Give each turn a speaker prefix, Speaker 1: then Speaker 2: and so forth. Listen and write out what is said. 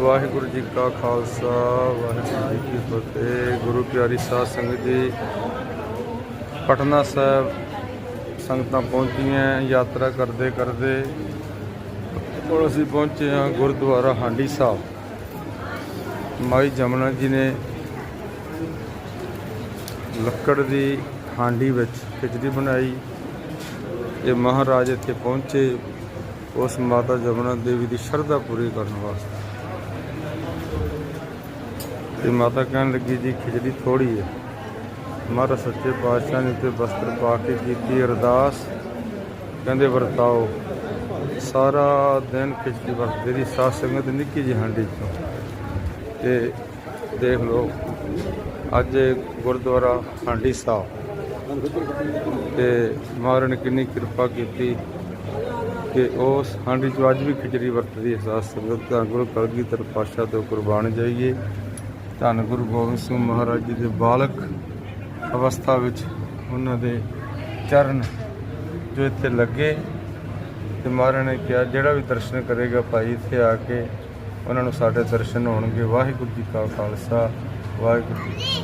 Speaker 1: ਵਾਹਿਗੁਰੂ ਜੀ ਕਾ ਖਾਲਸਾ, ਵਾਹਿਗੁਰੂ ਜੀ ਕੀ ਫਤਿਹ। ਗੁਰੂ ਪਿਆਰੀ ਸਾਧ ਸੰਗਤ ਜੀ, ਪਟਨਾ ਸਾਹਿਬ ਸੰਗਤਾਂ ਪਹੁੰਚੀਆਂ, ਯਾਤਰਾ ਕਰਦੇ ਕਰਦੇ ਹੁਣ ਅਸੀਂ ਪਹੁੰਚੇ ਹਾਂ ਗੁਰਦੁਆਰਾ ਹਾਂਡੀ ਸਾਹਿਬ। ਮਾਈ ਜਮਨਾ ਜੀ ਨੇ ਲੱਕੜ ਦੀ ਹਾਂਡੀ ਵਿੱਚ ਖਿਚੜੀ ਬਣਾਈ। ਇਹ ਮਹਾਰਾਜ ਇੱਥੇ ਪਹੁੰਚੇ। ਉਸ ਮਾਤਾ ਜਮਨਾ ਦੇਵੀ ਦੀ ਸ਼ਰਧਾ ਪੂਰੀ ਕਰਨ ਵਾਸਤੇ। ਤੇ ਮਾਤਾ ਕਹਿਣ ਲੱਗੀ, ਜੀ, ਖਿਚੜੀ ਥੋੜੀ ਹੈ। ਮਹਾਰਾਜ ਸੱਚੇ ਪਾਤਸ਼ਾਹ ਨੇ ਤੇ ਵਸਤਰ ਪਾ ਕੇ ਕੀਤੀ, ਅਰਦਾਸ। ਕਹਿੰਦੇ, ਵਰਤਾਓ। ਸਾਰਾ ਦਿਨ ਖਿਚੜੀ ਵਰਤਦੇ ਦੀ ਸਾਧ ਸੰਗਤ ਨਿੱਕੀ ਜਿਹੀ ਹਾਂਡੀ ਚੋਂ। ਤੇ ਦੇਖ ਲਓ, ਅੱਜ ਗੁਰਦੁਆਰਾ ਹਾਂਡੀ ਸਾਹਿਬ। ਤੇ ਮਹਾਰਾਜ ਨੇ ਕਿੰਨੀ ਕਿਰਪਾ ਕੀਤੀ। ਕਿ ਉਸ ਹਾਂਡੀ ਚੋਂ ਅੱਜ ਵੀ ਖਿਚੜੀ ਵਰਤਦੀ ਅਹਿਸਾਸ ਸਾਧ ਸੰਗਤ ਤਾਂ ਗੁਰੂ ਕਲਗੀਧਰ ਪਾਤਸ਼ਾਹ ਤੋਂ ਕੁਰਬਾਨ ਜਾਈਏ। ਧੰਨ ਗੁਰੂ ਗੋਬਿੰਦ ਸਿੰਘ ਮਹਾਰਾਜ ਜੀ ਦੇ ਬਾਲਕ ਅਵਸਥਾ ਵਿੱਚ ਉਹਨਾਂ ਦੇ ਚਰਨ ਜੋ ਇੱਥੇ ਲੱਗੇ ਤੇ ਮਹਾਰਾਜ ਨੇ ਕਿਹਾ, ਜਿਹੜਾ ਵੀ ਦਰਸ਼ਨ ਕਰੇਗਾ ਭਾਈ, ਇੱਥੇ ਆ ਕੇ ਉਹਨਾਂ ਨੂੰ ਸਾਡੇ ਦਰਸ਼ਨ ਹੋਣਗੇ। ਵਾਹਿਗੁਰੂ ਜੀ ਕਾ ਖਾਲਸਾ, ਵਾਹਿਗੁਰੂ ਜੀ